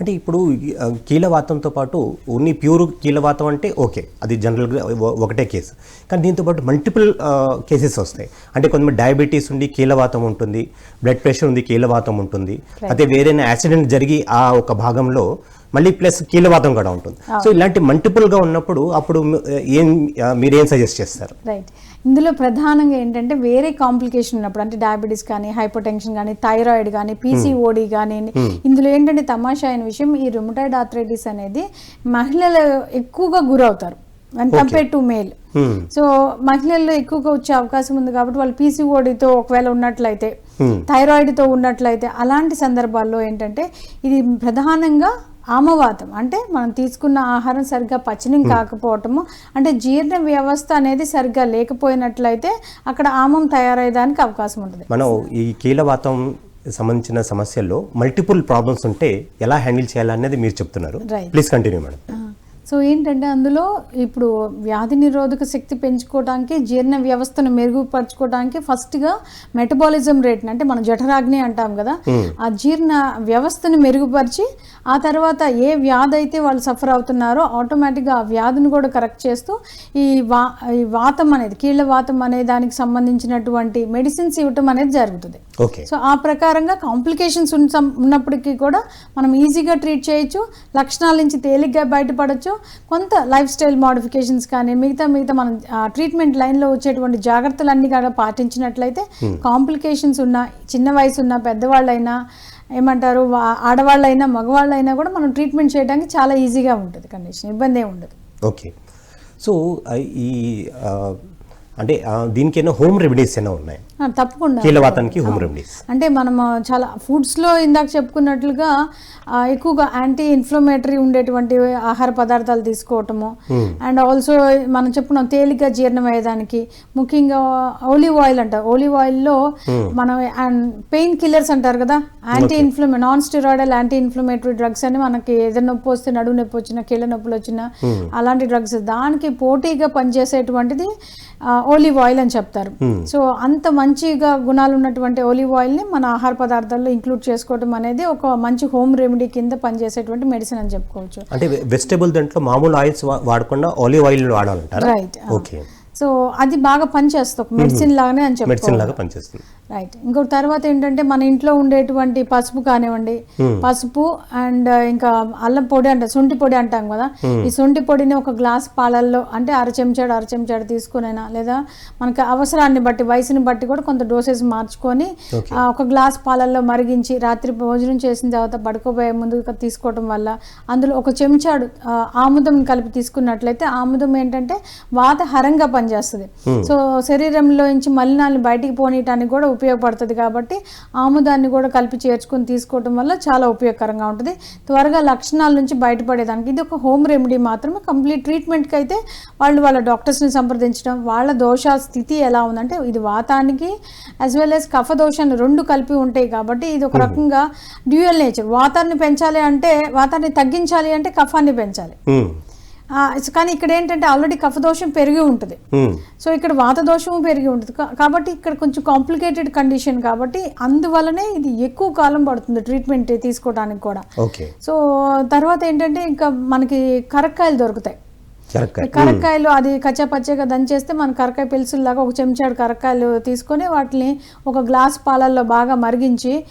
అంటే ఇప్పుడు కీలవాతంతో పాటు ఓన్లీ ప్యూర్ కీలవాతం అంటే ఓకే. అది జనరల్గా ఒకటే కేసు. కానీ దీంతో పాటు మల్టిపుల్ కేసెస్ వస్తాయి. అంటే కొంతమంది డయాబెటీస్ ఉండి కీలవాతం ఉంటుంది బ్లడ్ ప్రెషర్ ఉంది కీలవాతం ఉంటుంది. అదే వేరేనా యాక్సిడెంట్ జరిగి ఆ ఒక భాగంలో మళ్ళీ ప్లస్ కీలవాతం కూడా ఉంటుంది. సో ఇలాంటి మల్టిపుల్గా ఉన్నప్పుడు అప్పుడు ఏం మీరు ఏం సజెస్ట్ చేస్తారు? రైట్ ఇందులో ప్రధానంగా ఏంటంటే వేరే కాంప్లికేషన్ ఉన్నప్పుడు అంటే డయాబెటీస్ కానీ హైపర్ టెన్షన్ కానీ థైరాయిడ్ కానీ పీసీఓడి కానీ ఇందులో ఏంటంటే తమాషా అయిన విషయం ఈ రుమటైడ్ ఆర్థరైటిస్ అనేది మహిళలు ఎక్కువగా గురవుతారు. And compare to male Hmm. So మహిళల్లో ఎక్కువగా వచ్చే అవకాశం ఉంది కాబట్టి వాళ్ళు పీసీఓడితో ఒకవేళ ఉన్నట్లయితే థైరాయిడ్తో ఉన్నట్లయితే అలాంటి సందర్భాల్లో ఏంటంటే ఇది ప్రధానంగా ఆమవాతం అంటే మనం తీసుకున్న ఆహారం సరిగ్గా పచనం కాకపోవటము అంటే జీర్ణ వ్యవస్థ అనేది సరిగ్గా లేకపోయినట్లయితే అక్కడ ఆమం తయారయ్యడానికి అవకాశం ఉంటుంది. మనం ఈ కీలవాతం సంబంధించిన సమస్యల్లో మల్టిపుల్ ప్రాబ్లమ్స్ ఉంటే ఎలా హ్యాండిల్ చేయాలనేది మీరు చెప్తున్నారు. ప్లీజ్ కంటిన్యూ మేడం సో ఏంటంటే అందులో ఇప్పుడు వ్యాధి నిరోధక శక్తి పెంచుకోవడానికి జీర్ణ వ్యవస్థను మెరుగుపరచుకోవడానికి ఫస్ట్గా మెటబాలిజం రేట్ని అంటే మనం జఠరాగ్ని అంటాం కదా ఆ జీర్ణ వ్యవస్థను మెరుగుపరిచి ఆ తర్వాత ఏ వ్యాధి అయితే వాళ్ళు సఫర్ అవుతున్నారో ఆటోమేటిక్గా ఆ వ్యాధిని కూడా కరెక్ట్ చేస్తూ ఈ వా ఈ వాతం అనేది కీళ్ళ వాతం అనే దానికి సంబంధించినటువంటి మెడిసిన్స్ ఇవ్వటం అనేది జరుగుతుంది. ఓకే సో ఆ ప్రకారంగా కాంప్లికేషన్స్ ఉన్నప్పటికీ కూడా మనం ఈజీగా ట్రీట్ చేయొచ్చు లక్షణాల నుంచి తేలిగ్గా బయటపడవచ్చు కొంత లైఫ్ స్టైల్ మోడిఫికేషన్స్ కానీ మిగతా మిగతా మనం ట్రీట్మెంట్ లైన్లో వచ్చేటువంటి జాగ్రత్తలన్నీ కూడా పాటించినట్లయితే కాంప్లికేషన్స్ ఉన్న చిన్న వయసు ఉన్న పెద్దవాళ్ళైనా ఏమంటారు ఆడవాళ్ళైనా మగవాళ్ళైనా కూడా మనం ట్రీట్మెంట్ చేయడానికి చాలా ఈజీగా ఉంటుంది కండిషన్ ఇబ్బంది ఉండదు. ఓకే సో ఈ అంటే దీనికైనా హోమ్ రెమెడీస్ అయినా ఉన్నాయి? తప్పకుండా. కీలవాతానికి హోమ్ రెమెడీస్. అంటే మనము చాలా ఫుడ్స్లో ఇందాక చెప్పుకున్నట్లుగా ఎక్కువగా యాంటీ ఇన్ఫ్లమేటరీ ఉండేటువంటి ఆహార పదార్థాలు తీసుకోవటము. అండ్ ఆల్సో మనం చెప్పుకున్నాం తేలిగ్గా జీర్ణం అయ్యేదానికి. ముఖ్యంగా ఓలివ్ ఆయిల్ అంటారు. ఓలివ్ ఆయిల్లో మనం పెయిన్ కిల్లర్స్ అంటారు కదా? Anti inflame non steroidal anti inflammatory drugs అని మనకి ఏదైనా నొప్పి వస్తే నడువు నొప్పి వచ్చినా కీళ్ళ నొప్పులు వచ్చినా అలాంటి డ్రగ్స్ దానికి పోటీగా పనిచేసేటువంటిది ఓలివ్ ఆయిల్ అని చెప్తారు. సో అంత మంచిగా గుణాలు ఉన్నటువంటి ఓలివ్ ఆయిల్ని మన ఆహార పదార్థాల్లో ఇంక్లూడ్ చేసుకోవడం అనేది ఒక మంచి హోమ్ రెమెడీ కింద పనిచేసేటువంటి మెడిసిన్ అని చెప్పుకోవచ్చు. అంటే వెజిటేబుల్ దాంట్లో మామూలు ఆయిల్స్ వాడకుండా ఆలివ్ ఆయిల్ వాడాలంటారా? రైట్ ఓకే సో అది బాగా పనిచేస్తుంది. ఒక మెడిసిన్ లాగానే అని చెప్పుకోవచ్చు మెడిసిన్ లాగా పనిచేస్తుంది. రైట్ ఇంకొక తర్వాత ఏంటంటే మన ఇంట్లో ఉండేటువంటి పసుపు కానివ్వండి పసుపు అండ్ ఇంకా అల్లం పొడి అంటే శొంఠి పొడి అంటాం కదా. ఈ శొంఠి పొడిని ఒక గ్లాస్ పాలల్లో అంటే అర చెంచాడు అర చెంచాడు తీసుకునైనా లేదా మనకి అవసరాన్ని బట్టి వయసుని బట్టి కూడా కొంత డోసెస్ మార్చుకొని ఒక గ్లాస్ పాలల్లో మరిగించి రాత్రి భోజనం చేసిన తర్వాత పడుకోబోయే ముందు తీసుకోవడం వల్ల అందులో ఒక చెంచాడు ఆముదం కలిపి తీసుకున్నట్లయితే ఆముదం ఏంటంటే వాతహరంగా పనిచేస్తుంది. సో శరీరంలో నుంచి మలినాలను బయటికి పోనీయటానికి కూడా ఉపయోగపడుతుంది కాబట్టి ఆముదాన్ని కూడా కలిపి చేర్చుకొని తీసుకోవడం వల్ల చాలా ఉపయోగకరంగా ఉంటుంది. త్వరగా లక్షణాల నుంచి బయటపడేదానికి ఇది ఒక హోమ్ రెమెడీ మాత్రమే. కంప్లీట్ ట్రీట్మెంట్కి అయితే వాళ్ళు వాళ్ళ డాక్టర్స్ని సంప్రదించడం వాళ్ళ దోష స్థితి ఎలా ఉందంటే ఇది వాతానికి యాజ్ వెల్ యాజ్ కఫ దోషాన్ని రెండు కలిపి ఉంటాయి కాబట్టి ఇది ఒక రకంగా డ్యూయల్ నేచర్ వాతాన్ని పెంచాలి అంటే వాతాన్ని తగ్గించాలి అంటే కఫాన్ని పెంచాలి. కానీ ఇక్కడ ఏంటంటే ఆల్రెడీ కఫదోషం పెరిగి ఉంటుంది. సో ఇక్కడ వాత దోషము పెరిగి ఉంటుంది. కాబట్టి ఇక్కడ కొంచెం కాంప్లికేటెడ్ కండిషన్ కాబట్టి అందువల్లనే ఇది ఎక్కువ కాలం పడుతుంది ట్రీట్మెంట్ తీసుకోవడానికి కూడా. సో తర్వాత ఏంటంటే ఇంకా మనకి కరక్కాయలు దొరుకుతాయి. కరక్కాయలు అది కచ్చా పచ్చగా దంచేస్తే మన కరక్కాయ పెలుసులాగా ఒక చెంచాడు కరక్కాయలు తీసుకొని వాటిని ఒక గ్లాస్ పాలల్లో బాగా మరిగించి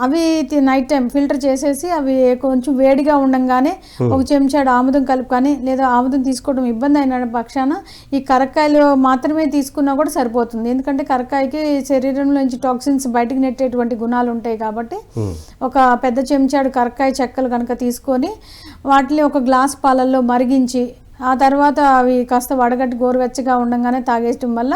అవి నైట్ టైం ఫిల్టర్ చేసేసి అవి కొంచెం వేడిగా ఉండంగానే ఒక చెంచాడు ఆముదం కలుపుకొని లేదా ఆముదం తీసుకోవడం ఇబ్బంది అయిన పక్షాన ఈ కరక్కాయలు మాత్రమే తీసుకున్నా కూడా సరిపోతుంది. ఎందుకంటే కరక్కాయకి శరీరంలో నుంచి టాక్సిన్స్ బయటికి నెట్టేటువంటి గుణాలు ఉంటాయి కాబట్టి ఒక పెద్ద చెంచాడు కరక్కాయ చెక్కలు కనుక తీసుకొని వాటిని ఒక గ్లాస్ పాలల్లో మరిగించి ఆ తర్వాత అవి కాస్త వడగట్టి గోరువెచ్చగా ఉండగానే తాగేయటం వల్ల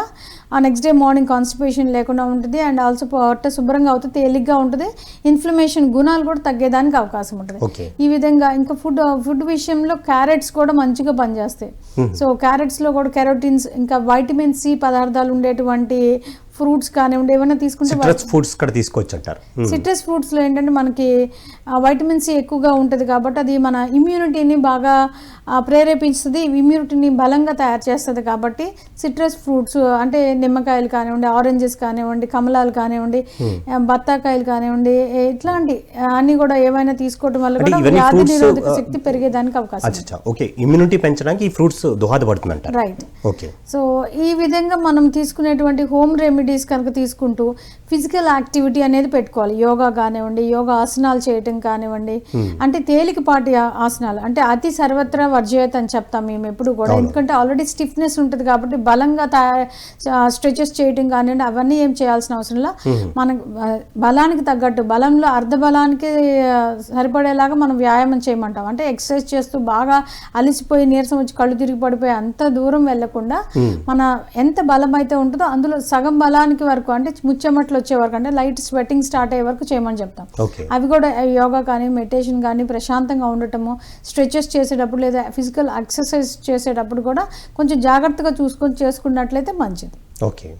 ఆ నెక్స్ట్ డే మార్నింగ్ కాన్స్టిపేషన్ లేకుండా ఉంటుంది. అండ్ ఆల్సో పొట్ట శుభ్రంగా అవుతుంది తేలిగ్గా ఉంటుంది. ఇన్ఫ్లమేషన్ గుణాలు కూడా తగ్గేదానికి అవకాశం ఉంటుంది. ఈ విధంగా ఇంకా ఫుడ్ ఫుడ్ విషయంలో క్యారెట్స్ కూడా మంచిగా పనిచేస్తాయి. సో క్యారెట్స్లో కూడా కెరోటిన్స్ ఇంకా వైటమిన్ సి పదార్థాలు ఉండేటువంటి ఫ్రూట్స్ కానివ్వండి ఏమైనా తీసుకుంటే సిట్రస్ ఫుడ్స్ కూడా తీసుకోవచ్చు అంటారు. సిట్రస్ ఫ్రూట్స్లో ఏంటంటే మనకి వైటమిన్ సి ఎక్కువగా ఉంటుంది కాబట్టి అది మన ఇమ్యూనిటీని బాగా ప్రేరేపిస్తుంది ఇమ్యూనిటీని బలంగా తయారు చేస్తుంది కాబట్టి సిట్రస్ ఫ్రూట్స్ అంటే నిమ్మకాయలు కానివ్వండి ఆరెంజెస్ కానివ్వండి కమలాలు కానివ్వండి బత్తాకాయలు కానివ్వండి ఇట్లాంటి అన్ని కూడా ఏమైనా తీసుకోవడం వల్ల కూడా వ్యాధి నిరోధక శక్తి పెరిగేదానికి అవకాశం ఓకే ఇమ్యూనిటీ పెంచడానికి ఈ ఫ్రూట్స్ దోహదపడుతుంది రైట్ ఓకే. సో ఈ విధంగా మనం తీసుకునేటువంటి హోమ్ రెమెడీస్ కనుక తీసుకుంటూ ఫిజికల్ యాక్టివిటీ అనేది పెట్టుకోవాలి. యోగా కానివ్వండి యోగా ఆసనాలు చేయటం కానివ్వండి. అంటే తేలికపాటి ఆసనాలు. అంటే అతి సర్వత్రా వర్జయత్ అని చెప్తాం మేము ఎప్పుడు కూడా. ఎందుకంటే ఆల్రెడీ స్టిఫ్నెస్ ఉంటుంది కాబట్టి బలంగా స్ట్రెచెస్ చేయటం కానివ్వండి అవన్నీ ఏం చేయాల్సిన అవసరం లేదు మన బలానికి తగ్గట్టు బలంలో అర్ధ బలానికి సరిపడేలాగా మనం వ్యాయామం చేయమంటాం. అంటే ఎక్సర్సైజ్ చేస్తూ బాగా అలసిపోయి నీరసం వచ్చి కళ్ళు తిరిగి పడిపోయి అంత దూరం వెళ్ళకుండా మన ఎంత బలం అయితే ఉంటుందో అందులో సగం బలానికి వరకు అంటే ముచ్చెమట్లు వచ్చే వరకు అంటే లైట్ స్వెట్టింగ్ స్టార్ట్ అయ్యే వరకు చేయమని చెప్తాం. అవి కూడా యోగా కానీ మెడిటేషన్ కానీ ప్రశాంతంగా ఉండటము స్ట్రెచెస్ చేసేటప్పుడు లేదా ఫిజికల్ ఎక్సర్సైజ్ చేసేటప్పుడు కూడా కొంచెం జాగ్రత్తగా చూసుకొని చేసుకున్నట్లయితే మంచిది. ఓకే.